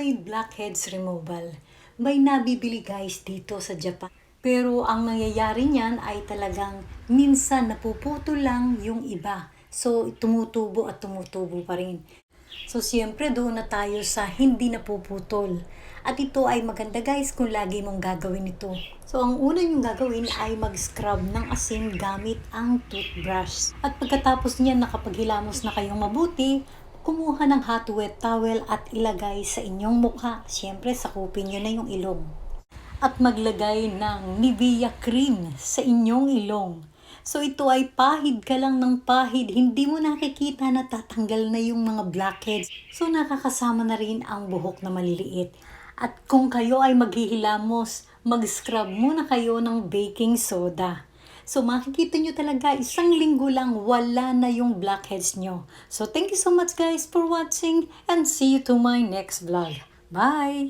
may blackheads removal. May nabibili guys dito sa Japan. Pero ang nangyayari niyan ay talagang minsan napuputo lang yung iba. So tumutubo at tumutubo pa rin. So siyempre doon na tayo sa hindi napuputol. At ito ay maganda guys kung lagi mong gagawin ito. So ang una yung gagawin ay mag-scrub ng asin gamit ang toothbrush. At pagkatapos niyan nakapaghilamos na kayong mabuti, kumuha ng hot wet towel at ilagay sa inyong mukha. Siyempre sakupin nyo na yung ilong. At maglagay ng Nivea cream sa inyong ilong. So ito ay pahid ka lang ng pahid, hindi mo nakikita na tatanggal na yung mga blackheads. So nakakasama na rin ang buhok na maliliit. At kung kayo ay maghihilamos, mag-scrub muna kayo ng baking soda. So makikita nyo talaga isang linggo lang wala na yung blackheads nyo. So thank you so much guys for watching and see you to my next vlog. Bye!